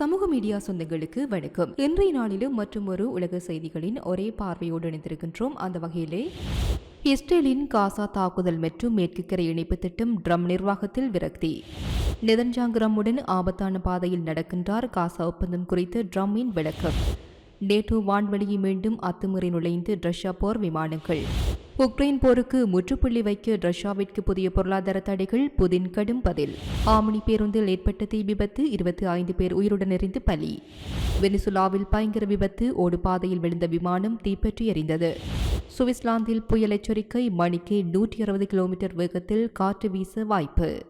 சமூக மீடியா சொந்தங்களுக்கு வணக்கம். இன்றைய நாளிலும் மற்றும் ஒரு உலக செய்திகளின் ஒரே பார்வையோடு இணைந்திருக்கின்றோம். அந்த வகையிலே இஸ்ரேலின் காசா தாக்குதல் மற்றும் மேற்கு கரை இணைப்பு திட்டம் ட்ரம் நிர்வாகத்தில் விரக்தி. நெதன்ஜாங்கிரமுடன் ஆபத்தான பாதையில் நடக்கின்றார். காசா ஒப்பந்தம் குறித்து ட்ரம்மின் விளக்கம். நேட்டோ வான்வெளியை மீண்டும் அத்துமுறை நுழைந்து ரஷ்யா போர் விமானங்கள். உக்ரைன் போருக்கு முற்றுப்புள்ளி வைக்க ரஷ்யாவிற்கு புதிய பொருளாதார தடைகள் புதின் கடும் பதில். ஆமணி பேருந்தில் ஏற்பட்ட தீ விபத்து இருபத்தி ஐந்து பேர் உயிருடன் எரிந்து பலி. வெனிசுலாவில் பயங்கர விபத்து ஓடுபாதையில் விழுந்த விமானம் தீப்பற்றி எறிந்தது சுவிட்சர்லாந்தில் புயல் எச்சரிக்கை மணிக்கு நூற்றி அறுபது கிலோமீட்டர் வேகத்தில் காற்று வீச வாய்ப்பு.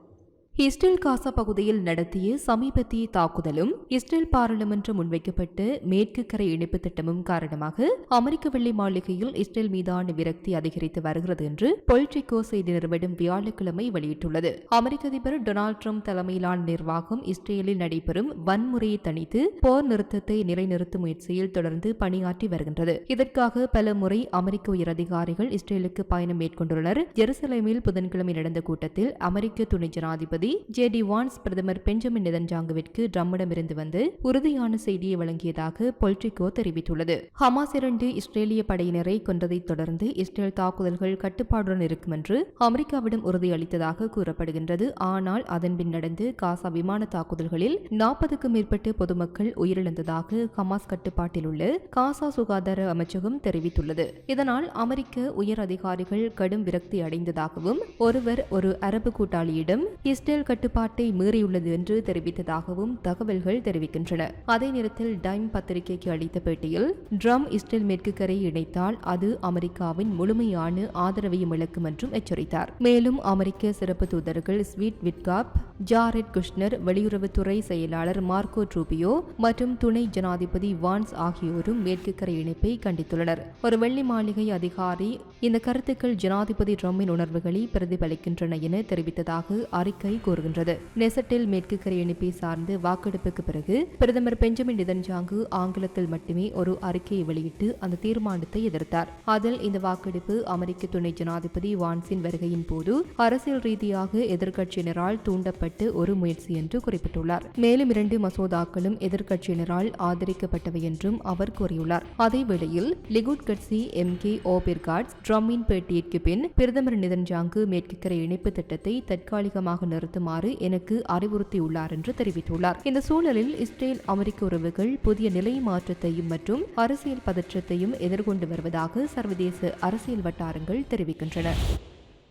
இஸ்ரேல் காசா பகுதியில் நடத்திய சமீபத்திய தாக்குதலும் இஸ்ரேல் பாராளுமன்றம் முன்வைக்கப்பட்ட மேற்கு கரை இணைப்பு திட்டமும் காரணமாக அமெரிக்க வெள்ளை மாளிகையில் இஸ்ரேல் மீதான விரக்தி அதிகரித்து வருகிறது என்று பொலிட்டிகோ செய்தி நிறுவனம் வியாழக்கிழமை வெளியிட்டுள்ளது. அமெரிக்க அதிபர் டொனால்டு ட்ரம்ப் தலைமையிலான நிர்வாகம் இஸ்ரேலில் நடைபெறும் வன்முறையை தணித்து போர் நிறுத்தத்தை நிலைநிறுத்தும் முயற்சியில் தொடர்ந்து பணியாற்றி வருகின்றது. இதற்காக பல முறை அமெரிக்க உயர் அதிகாரிகள் இஸ்ரேலுக்கு பயணம் மேற்கொண்டுள்ளனர். ஜெருசலேமில் புதன்கிழமை நடந்த கூட்டத்தில் அமெரிக்க துணை ஜனாதிபதி ஜே டி வான்ஸ் பிரதமர் பெஞ்சமின் நெதன்ஜாங்குவிற்கு ட்ரம்மிடமிருந்து வந்து உறுதியான செய்தியை வழங்கியதாக பொல்ட்ரிகோ தெரிவித்துள்ளது. ஹமாஸ் இரண்டு இஸ்ரேலிய படையினரை கொன்றதைத் தொடர்ந்து இஸ்ரேல் தாக்குதல்கள் கட்டுப்பாடுடன் இருக்கும் என்று அமெரிக்காவிடம் உறுதியளித்ததாக கூறப்படுகின்றது. ஆனால் அதன்பின் நடந்து காசா விமான தாக்குதல்களில் நாற்பதுக்கும் மேற்பட்ட பொதுமக்கள் உயிரிழந்ததாக ஹமாஸ் கட்டுப்பாட்டில் உள்ள காசா சுகாதார அமைச்சகம் தெரிவித்துள்ளது. இதனால் அமெரிக்க உயர் அதிகாரிகள் கடும் விரக்தி அடைந்ததாகவும் ஒருவர் ஒரு அரபு கூட்டாளியிடம் இஸ்ரேல் கட்டுப்பாட்டை மீறியுள்ளது என்று தெரிவித்ததாகவும் தகவல்கள் தெரிவிக்கின்றன. அதே நேரத்தில் டைம் பத்திரிகைக்கு அளித்த பேட்டியில் ட்ரம் இஸ்ரேல் மேற்கு கரை இணைத்தால் அது அமெரிக்காவின் முழுமையான ஆதரவையும் இழக்கும் என்றும் எச்சரித்தார். மேலும் அமெரிக்க சிறப்பு தூதர்கள் ஸ்வீட் விட்காப் ஜாரெட் குஷ்னர் வெளியுறவுத்துறை செயலாளர் மார்க்கோ ட்ரூபியோ மற்றும் துணை ஜனாதிபதி வான்ஸ் ஆகியோரும் மேற்கு கரை இணைப்பை கண்டித்துள்ளனர். ஒரு வெள்ளி மாளிகை அதிகாரி இந்த கருத்துக்கள் ஜனாதிபதி ட்ரம்மின் உணர்வுகளை பிரதிபலிக்கின்றன என தெரிவித்ததாக அறிக்கை கூறுகின்றது. நெசட்டில் மேற்கு கரை இணைப்பை சார்ந்து வாக்கெடுப்புக்கு பிறகு பிரதமர் பெஞ்சமின் நிதன்ஜாங்கு ஆங்கிலத்தில் மட்டுமே ஒரு அறிக்கையை வெளியிட்டு அந்த தீர்மானத்தை எதிர்த்தார். அதில் இந்த வாக்கெடுப்பு அமெரிக்க துணை ஜனாதிபதி வான்சின் வருகையின் போது அரசியல் ரீதியாக எதிர்க்கட்சியினரால் தூண்டப்பட்டு ஒரு முயற்சி என்று குறிப்பிட்டுள்ளார். மேலும் இரண்டு மசோதாக்களும் எதிர்க்கட்சியினரால் ஆதரிக்கப்பட்டவை என்றும் அவர் கூறியுள்ளார். அதேவேளையில் லிகுட் கட்சி எம். கே. ஓபெர்காட்ஸ் ட்ரம்மின் பேட்டியிற்கு பின் பிரதமர் நிதன்ஜாங்கு மேற்கு கரை இணைப்பு திட்டத்தை தற்காலிகமாக நிறுத்த நிறுத்துமாறு எனக்கு அறிவுறுத்தியுள்ளார் என்று தெரிவித்துள்ளார். இந்த சூழலில் இஸ்ரேல் அமெரிக்க உறவுகள் புதிய நிலை மாற்றத்தையும் மற்றும் அரசியல் பதற்றத்தையும் எதிர்கொண்டு வருவதாக சர்வதேச அரசியல் வட்டாரங்கள் தெரிவிக்கின்றன.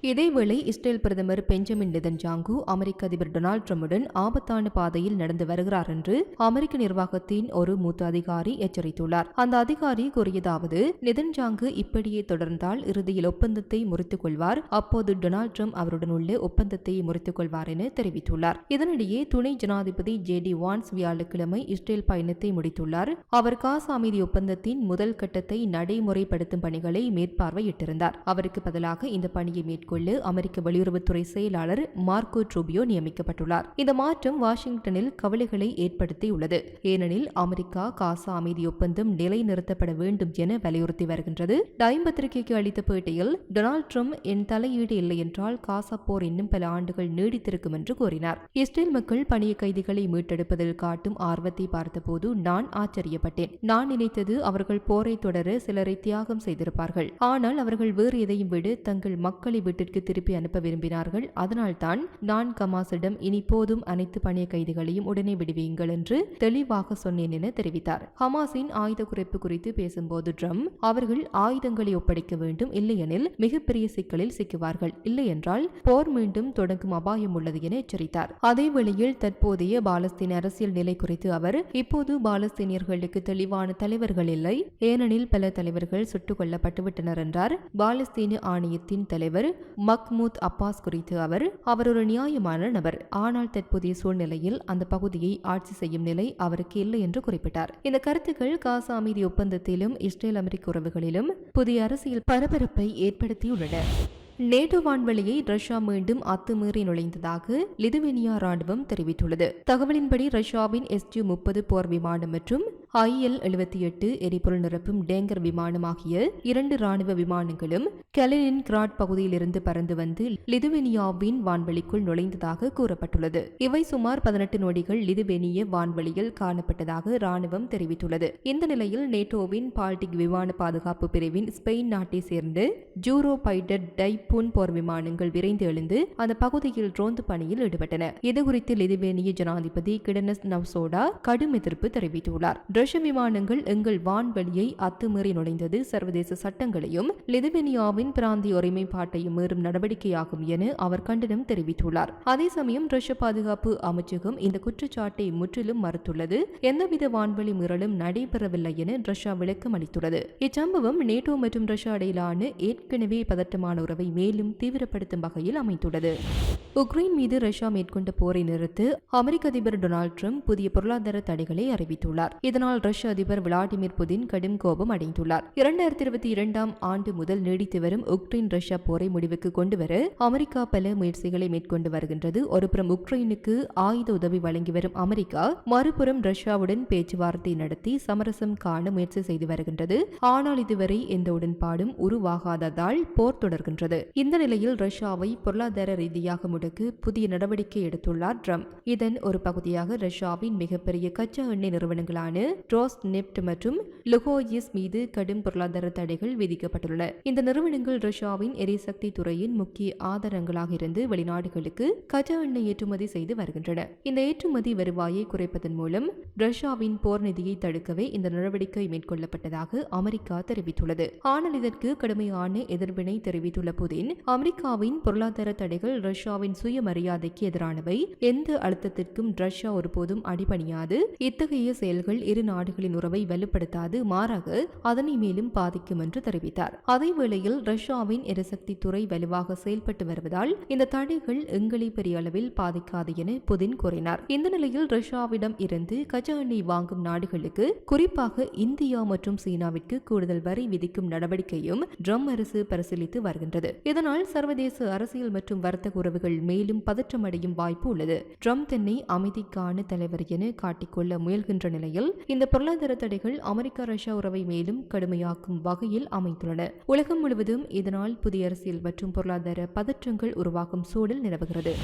இதேவேளை இஸ்ரேல் பிரதமர் பெஞ்சமின் நெதன்ஜாங்கு அமெரிக்க அதிபர் டொனால்டு ட்ரம்புடன் ஆபத்தான பாதையில் நடந்து வருகிறார் என்று அமெரிக்க நிர்வாகத்தின் ஒரு மூத்த அதிகாரி எச்சரித்துள்ளார். அந்த அதிகாரி கூறியதாவது நெதன்ஜாங்கு இப்படியே தொடர்ந்தால் இறுதியில் ஒப்பந்தத்தை முறித்துக் கொள்வார். அப்போது டொனால்டு ட்ரம்ப் அவருடன் உள்ள ஒப்பந்தத்தை முறித்துக் கொள்வார் என தெரிவித்துள்ளார். இதனிடையே துணை ஜனாதிபதி ஜே டி வான்ஸ் வியாழக்கிழமை இஸ்ரேல் பயணத்தை முடித்துள்ளார். அவர் காசா அமைதி ஒப்பந்தத்தின் முதல் கட்டத்தை நடைமுறைப்படுத்தும் பணிகளை மேற்பார்வையிட்டிருந்தார். அவருக்கு பதிலாக இந்த பணியை மேற்கொள்ள அமெரிக்க வெளியுறவுத்துறை செயலாளர் மார்க்கோ ட்ரூபியோ நியமிக்கப்பட்டுள்ளார். இந்த மாற்றம் வாஷிங்டனில் கவலைகளை ஏற்படுத்தியுள்ளது. ஏனெனில் அமெரிக்கா காசா அமைதி ஒப்பந்தம் நிலைநிறுத்தப்பட வேண்டும் என வலியுறுத்தி வருகின்றது. டைம் பத்திரிகைக்கு அளித்த பேட்டியில் டொனால்டு ட்ரம்ப் என் தலையீடு இல்லை என்றால் காசா போர் இன்னும் பல ஆண்டுகள் நீடித்திருக்கும் என்று கூறினார். இஸ்ரேல் மக்கள் பணிய கைதிகளை மீட்டெடுப்பதில் காட்டும் ஆர்வத்தை பார்த்தபோது நான் ஆச்சரியப்பட்டேன். நான் நினைத்தது அவர்கள் போரை தொடர சிலரை தியாகம் செய்திருப்பார்கள். ஆனால் அவர்கள் வேறு எதையும் விட தங்கள் மக்களை விட்டு வீட்டிற்கு திருப்பி அனுப்ப விரும்பினார்கள். அதனால்தான் நான் கமாசிடம் இனி போதும் அனைத்து பணிய கைதிகளையும் உடனே விடுவீங்கள் என்று தெளிவாக சொன்னேன் என தெரிவித்தார். ஹமாஸின் ஆயுத குறைப்பு குறித்து பேசும்போது ட்ரம் அவர்கள் ஆயுதங்களை ஒப்படைக்க வேண்டும் இல்லையெனில் மிகப்பெரிய சிக்கலில் சிக்குவார்கள். இல்லையென்றால் போர் மீண்டும் தொடங்கும் அபாயம் உள்ளது என எச்சரித்தார். அதே வேளையில் தற்போதைய பாலஸ்தீன் அரசியல் நிலை குறித்து அவர் இப்போது பாலஸ்தீனியர்களுக்கு தெளிவான தலைவர்கள் இல்லை. ஏனெனில் பல தலைவர்கள் சுட்டுக் கொல்லப்பட்டுவிட்டனர் என்றார். பாலஸ்தீன ஆணையத்தின் தலைவர் மக்மூத் அப்பாஸ் குறித்து அவர் அவர் ஒரு நியாயமான நபர். ஆனால் தற்போதைய சூழ்நிலையில் அந்த பகுதியை ஆட்சி செய்யும் நிலை அவருக்கு இல்லை என்று குறிப்பிட்டார். இந்த கருத்துக்கள் காசா அமைதி ஒப்பந்தத்திலும் இஸ்ரேல் அமெரிக்க உறவுகளிலும் புதிய அரசியல் பரபரப்பை ஏற்படுத்தியுள்ளன. நேட்டோ வான்வெளியை ரஷ்யா மீண்டும் அத்துமீறி நுழைந்ததாக லிதுவேனியா ராணுவம் தெரிவித்துள்ளது. தகவலின்படி ரஷ்யாவின் எஸ்யூ முப்பது போர் விமானம் மற்றும் ஐஎல் எழுபத்தி எட்டு எரிபொருள் நிரப்பும் டேங்கர் விமானம் ஆகிய இரண்டு ராணுவ விமானங்களும் கெலனின் கிராட் பகுதியிலிருந்து பறந்து வந்து லிதுவேனியாவின் வான்வெளிக்குள் நுழைந்ததாக கூறப்பட்டுள்ளது. இவை சுமார் பதினெட்டு நொடிகள் லிதுவேனிய வான்வெளியில் காணப்பட்டதாக ராணுவம் தெரிவித்துள்ளது. இந்த நிலையில் நேட்டோவின் பால்டிக் விமான பாதுகாப்பு பிரிவின் ஸ்பெயின் நாட்டை சேர்ந்த ஜூரோ டைப் புன் போர் விமானங்கள் விரைந்து எழுந்து அந்த பகுதியில் ரோந்து பணியில் ஈடுபட்டன. இதுகுறித்து லிதுவேனிய ஜனாதிபதி கிடனஸ் நவ்சோடா கடும் எதிர்ப்பு தெரிவித்துள்ளார். ரஷ்ய விமானங்கள் எங்கள் வான்வெளியை அத்துமீறி நுழைந்தது சர்வதேச சட்டங்களையும் லிதுவேனியாவின் பிராந்திய ஒருமைப்பாட்டையும் மீறும் நடவடிக்கையாகும் என அவர் கண்டனம் தெரிவித்துள்ளார். அதே சமயம் ரஷ்ய பாதுகாப்பு அமைச்சகம் இந்த குற்றச்சாட்டை முற்றிலும் மறுத்துள்ளது. எந்தவித வான்வெளி மீறலும் நடைபெறவில்லை என ரஷ்யா விளக்கம் அளித்துள்ளது இச்சம்பவம் நேட்டோ மற்றும் ரஷ்யா இடையிலான ஏற்கனவே பதட்டமான உறவை மேலும் தீவிரப்படுத்தும் வகையில் அமைந்துள்ளது. உக்ரைன் மீது ரஷ்யா மேற்கொண்ட போரை நிறுத்து அமெரிக்க அதிபர் டொனால்ட் ட்ரம்ப் புதிய பொருளாதார தடைகளை அறிவித்துள்ளார். இதனால் ரஷ்ய அதிபர் விளாடிமிர் புதின் கடும் கோபம் அடைந்துள்ளார். இரண்டாயிரத்தி இருபத்தி இரண்டாம் ஆண்டு முதல் நீடித்து வரும் உக்ரைன் ரஷ்யா போரை முடிவுக்கு கொண்டுவர அமெரிக்கா பல முயற்சிகளை மேற்கொண்டு வருகின்றது. ஒருபுறம் உக்ரைனுக்கு ஆயுத உதவி வழங்கி வரும் அமெரிக்கா மறுபுறம் ரஷ்யாவுடன் பேச்சுவார்த்தை நடத்தி சமரசம் காண முயற்சி செய்து வருகின்றது. ஆனால் இதுவரை எந்த உடன்பாடும் உருவாகாததால் போர் தொடர்கின்றது. இந்த நிலையில் ரஷ்யாவை பொருளாதார ரீதியாக முடக்க புதிய நடவடிக்கை எடுத்துள்ளார் ட்ரம்ப். இதன் ஒரு பகுதியாக ரஷ்யாவின் மிகப்பெரிய கச்சா எண்ணெய் நிறுவனங்களான ட்ரோஸ் நெப்ட் மற்றும் லுகோயிஸ் மீது கடும் பொருளாதார தடைகள் விதிக்கப்பட்டுள்ளன. இந்த நிறுவனங்கள் ரஷ்யாவின் எரிசக்தி துறையின் முக்கிய ஆதாரங்களாக இருந்து வெளிநாடுகளுக்கு கச்சா எண்ணெய் ஏற்றுமதி செய்து வருகின்றன. இந்த ஏற்றுமதி வருவாயை குறைப்பதன் மூலம் ரஷ்யாவின் போர் நிதியை தடுக்கவே இந்த நடவடிக்கை மேற்கொள்ளப்பட்டதாக அமெரிக்கா தெரிவித்துள்ளது. ஆனால் இதற்கு கடுமையான எதிர்வினை தெரிவித்துள்ள புதின் அமெரிக்காவின் பொருளாதார தடைகள் ரஷ்யாவின் சுயமரியாதைக்கு எதிரானவை. எந்த அழுத்தத்திற்கும் ரஷ்யா ஒருபோதும் அடிபணியாது. இத்தகைய செயல்கள் இரு நாடுகளின் உறவை வலுப்படுத்தாது மாறாக அதனை மேலும் பாதிக்கும் என்று தெரிவித்தார். அதேவேளையில் ரஷ்யாவின் எரிசக்தி துறை வலுவாக செயல்பட்டு வருவதால் இந்த தடைகள் எங்களை பெரிய அளவில் பாதிக்காது என புதின் கூறினார். இந்த நிலையில் ரஷ்யாவிடம் இருந்து கச்சா எண்ணெய் வாங்கும் நாடுகளுக்கு குறிப்பாக இந்தியா மற்றும் சீனாவிற்கு கூடுதல் வரி விதிக்கும் நடவடிக்கையும் ட்ரம் அரசு பரிசீலித்து வருகின்றது. இதனால் சர்வதேச அரசியல் மற்றும் வர்த்தக உறவுகள் மேலும் பதற்றமடையும் வாய்ப்பு உள்ளது. ட்ரம்ப் தன்னை அமைதிக்கான தலைவர் என காட்டிக்கொள்ள முயல்கின்ற நிலையில் இந்த பொருளாதார தடைகள் அமெரிக்கா ரஷ்யா உறவை மேலும் கடுமையாக்கும் வகையில் அமைந்துள்ளன. உலகம் முழுவதும் இதனால் புதிய அரசியல் மற்றும் பொருளாதார பதற்றங்கள் உருவாகும் சூழல் நிலவுகிறது.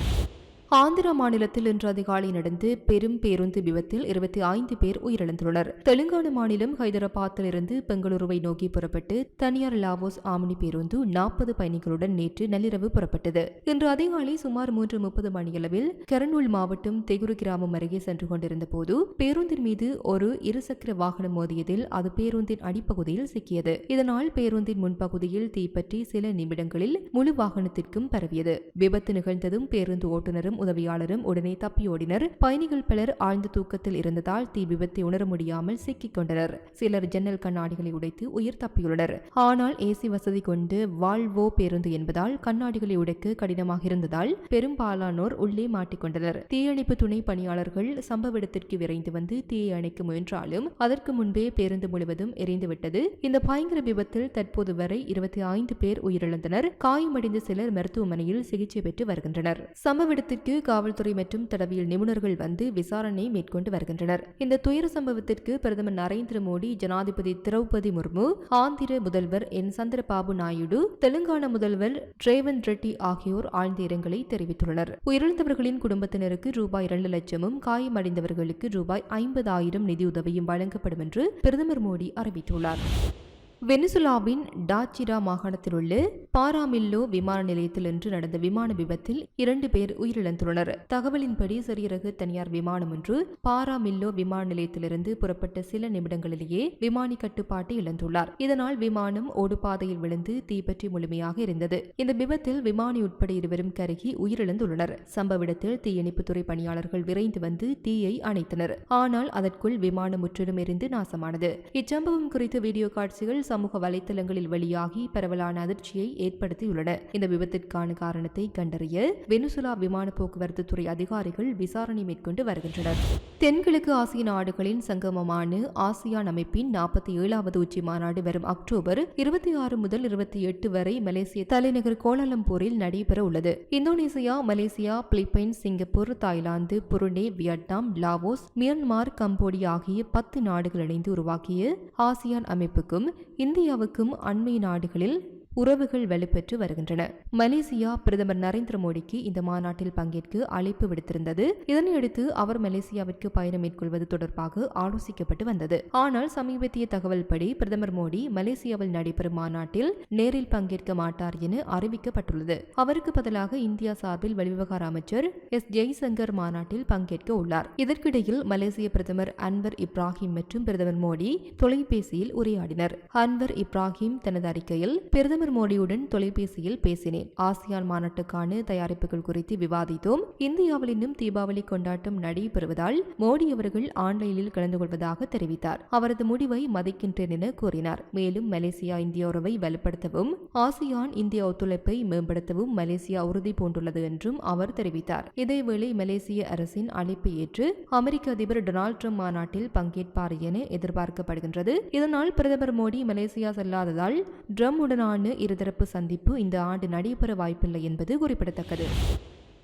ஆந்திரா மாநிலத்தில் இன்று அதிகாலை நடந்து பெரும் பேருந்து விபத்தில் இருபத்தி ஐந்து பேர் உயிரிழந்துள்ளனர். தெலுங்கானா மாநிலம் ஹைதராபாத்தில் இருந்து பெங்களூருவை நோக்கி புறப்பட்டு தனியார் லாவோஸ் ஆம்னி பேருந்து நாற்பது பயணிகளுடன் நேற்று நள்ளிரவு புறப்பட்டது. இன்று அதிகாலை சுமார் மூன்று முப்பது மணியளவில் கரனூல் மாவட்டம் தெகுரு கிராமம் அருகே சென்று கொண்டிருந்த போது பேருந்தின் மீது ஒரு இருசக்கர வாகனம் மோதியதில் அது பேருந்தின் அடிப்பகுதியில் சிக்கியது. இதனால் பேருந்தின் முன்பகுதியில் தீப்பற்றி சில நிமிடங்களில் முழு வாகனத்திற்கும் பரவியது. விபத்து நிகழ்ந்ததும் பேருந்து ஓட்டுநரும் உதவியாளரும் உடனே தப்பியோடினர். பயணிகள் பலர் ஆழ்ந்த தூக்கத்தில் இருந்ததால் தீ விபத்தை உணர முடியாமல் சிக்கிக் கொண்டனர். சிலர் ஜன்னல் கண்ணாடிகளை உடைத்து உயிர் தப்பியுள்ளனர். ஆனால் ஏசி வசதி கொண்டு வால்வோ பேருந்து என்பதால் கண்ணாடிகளை உடைக்க கடினமாக இருந்ததால் பெரும்பாலானோர் உள்ளே மாட்டிக்கொண்டனர் தீயணைப்பு துணை பணியாளர்கள் சம்பவ இடத்திற்கு விரைந்து வந்து தீயை அணைக்க முயன்றாலும் அதற்கு முன்பே பேருந்து முழுவதும் எரிந்துவிட்டது இந்த பயங்கர விபத்தில் தற்போது வரை இருபத்தி ஐந்து பேர் உயிரிழந்தனர். காயமடைந்த சிலர் மருத்துவமனையில் சிகிச்சை பெற்று வருகின்றனர். சம்பவ இடத்திற்கு காவல்துறை மற்றும் தடவியல் நிபுணர்கள் வந்து விசாரணை மேற்கொண்டு வருகின்றனர். இந்த துயர சம்பவத்திற்கு பிரதமர் நரேந்திர மோடி ஜனாதிபதி திரௌபதி முர்மு ஆந்திர முதல்வர் என். சந்திரபாபு நாயுடு தெலுங்கானா முதல்வர் ரேவந்த் ரெட்டி ஆகியோர் ஆழ்ந்த இரங்கலை தெரிவித்துள்ளனர். உயிரிழந்தவர்களின் குடும்பத்தினருக்கு ரூபாய் இரண்டு லட்சமும் காயமடைந்தவர்களுக்கு ரூபாய் ஐம்பதாயிரம் நிதியுதவியும் வழங்கப்படும் என்று பிரதமர் மோடி அறிவித்துள்ளார். வெனிசுலாவின் டாச்சிரா மாகாணத்தில் உள்ள பாராமில்லோ விமான நிலையத்தில் இன்று நடந்த விமான விபத்தில் இரண்டு பேர் உயிரிழந்துள்ளனர். தகவலின்படி சிறியரகு தனியார் விமானம் ஒன்று பாராமில்லோ விமான நிலையத்திலிருந்து புறப்பட்ட சில நிமிடங்களிலேயே விமானி கட்டுப்பாட்டை இழந்துள்ளார். இதனால் விமானம் ஓடுபாதையில் விழுந்து தீப்பற்றி முழுமையாக இருந்தது இந்த விபத்தில் விமானி உட்பட இருவரும் கருகி உயிரிழந்துள்ளனர். சம்பவ இடத்தில் தீயணைப்புத்துறை பணியாளர்கள் விரைந்து வந்து தீயை அணைத்தனர். ஆனால் அதற்குள் விமானம் முற்றிலும் எரிந்து நாசமானது. இச்சம்பவம் குறித்த வீடியோ காட்சிகள் சமூக வலைதளங்களில் வெளியாகி பரவலான அதிர்ச்சியை ஏற்படுத்தியுள்ளன. இந்த விபத்திற்கான காரணத்தை கண்டறிய வெனிசுலா விமான போக்குவரத்து துறை அதிகாரிகள் விசாரணை மேற்கொண்டு வருகின்றனர். தென்கிழக்கு ஆசிய நாடுகளின் சங்கமமான ஆசியான் அமைப்பின் நாற்பத்தி ஏழாவது உச்சி மாநாடு வரும் அக்டோபர் இருபத்தி ஆறு முதல் இருபத்தி எட்டு வரை மலேசிய தலைநகர் கோலாலம்பூரில் நடைபெற உள்ளது. Indonesia Malaysia Philippines Singapore Thailand Brunei Vietnam Laos Myanmar Cambodia ஆகிய பத்து நாடுகள் இணைந்து உருவாக்கிய ஆசியான் அமைப்புக்கும் இந்தியாவுக்கும் அண்மை நாடுகளில் உறவுகள் வலுப்பெற்று வருகின்றன. மலேசியா பிரதமர் நரேந்திர மோடிக்கு இந்த மாநாட்டில் பங்கேற்க அழைப்பு விடுத்திருந்தது. இதனையடுத்து அவர் மலேசியாவிற்கு பயணம் மேற்கொள்வது தொடர்பாக ஆலோசிக்கப்பட்டு வந்தது. ஆனால் சமீபத்திய தகவல்படி பிரதமர் மோடி மலேசியாவில் நடைபெறும் மாநாட்டில் நேரில் பங்கேற்க மாட்டார் என அறிவிக்கப்பட்டுள்ளது. அவருக்கு பதிலாக இந்தியா சார்பில் வெளிவிவகார அமைச்சர் எஸ் ஜெய்சங்கர் மாநாட்டில் பங்கேற்க உள்ளார். இதற்கிடையில் மலேசிய பிரதமர் அன்வர் இப்ராஹிம் மற்றும் பிரதமர் மோடி தொலைபேசியில் உரையாடினர். அன்வர் இப்ராஹிம் தனது அறிக்கையில் பிரதமர் மோடியுடன் தொலைபேசியில் பேசினேன். ஆசியான் மாநாட்டுக்கான தயாரிப்புகள் குறித்து விவாதித்தோம். இந்தியாவில் இன்னும் தீபாவளி கொண்டாட்டம் நடைபெறுவதால் மோடி அவர்கள் ஆன்லைனில் கலந்து கொள்வதாக தெரிவித்தார். அவரது முடிவை மதிக்கின்றேன் என கூறினார். மேலும் மலேசியா இந்திய உறவை வலுப்படுத்தவும் ஆசியான் இந்திய ஒத்துழைப்பை மேம்படுத்தவும் மலேசியா உறுதி பூண்டுள்ளது என்றும் அவர் தெரிவித்தார். இதேவேளை மலேசிய அரசின் அழைப்பை ஏற்று அமெரிக்க அதிபர் டொனால்ட் ட்ரம்ப் மாநாட்டில் பங்கேற்பார் என எதிர்பார்க்கப்படுகின்றது. இதனால் பிரதமர் மோடி மலேசியா செல்லாததால் ட்ரம்முடனான இருதரப்பு சந்திப்பு இந்த ஆண்டு நடைபெற வாய்ப்பில்லை என்பது குறிப்பிடத்தக்கது.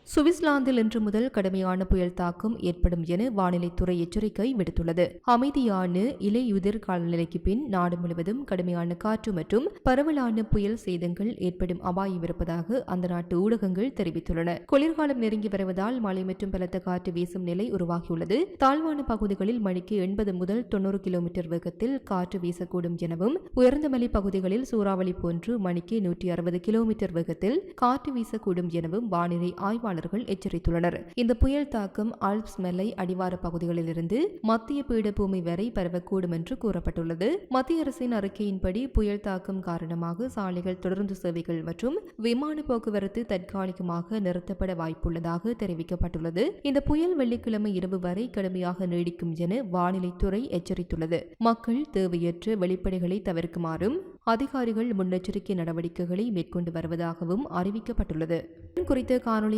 சுவிட்சர்லாந்தில் இன்று முதல் கடுமையான புயல் தாக்கம் ஏற்படும் என வானிலைத்துறை எச்சரிக்கை விடுத்துள்ளது. அமைதியான இலையுதிர் காலநிலைக்கு பின் நாடு முழுவதும் கடுமையான காற்று மற்றும் பரவலான புயல் சேதங்கள் ஏற்படும் அபாயம் இருப்பதாக அந்த நாட்டு ஊடகங்கள் தெரிவித்துள்ளன. குளிர்காலம் நெருங்கி வருவதால் மழை மற்றும் பலத்த காற்று வீசும் நிலை உருவாகியுள்ளது. தாழ்வான பகுதிகளில் மணிக்கு எண்பது முதல் தொண்ணூறு கிலோமீட்டர் வேகத்தில் காற்று வீசக்கூடும் எனவும் உயர்ந்த மலை பகுதிகளில் சூறாவளி போன்று மணிக்கு நூற்றி அறுபது கிலோமீட்டர் வேகத்தில் காற்று வீசக்கூடும் எனவும் வானிலை ஆய்வாளர்கள் எச்சரித்துள்ளனர். இந்த புயல் தாக்கம் ஆல்ப்ஸ் மலை அடிவார பகுதிகளிலிருந்து மத்திய பீடபூமி வரை பரவக்கூடும் என்று கூறப்பட்டுள்ளது. மத்திய அரசின் அறிக்கையின்படி புயல் தாக்கம் காரணமாக சாலைகள் தொடர்ந்து சேவைகள் மற்றும் விமான போக்குவரத்து தற்காலிகமாக நிறுத்தப்பட வாய்ப்புள்ளதாக தெரிவிக்கப்பட்டுள்ளது. இந்த புயல் வெள்ளிக்கிழமை இரவு வரை கடுமையாக நீடிக்கும் என வானிலைத்துறை எச்சரித்துள்ளது. மக்கள் தேவையற்ற வெளிப்படைகளை தவிர்க்குமாறும் அதிகாரிகள் முன்னெச்சரிக்கை நடவடிக்கைகளை மேற்கொண்டு வருவதாகவும் அறிவிக்கப்பட்டுள்ளது. குறித்த காணொளி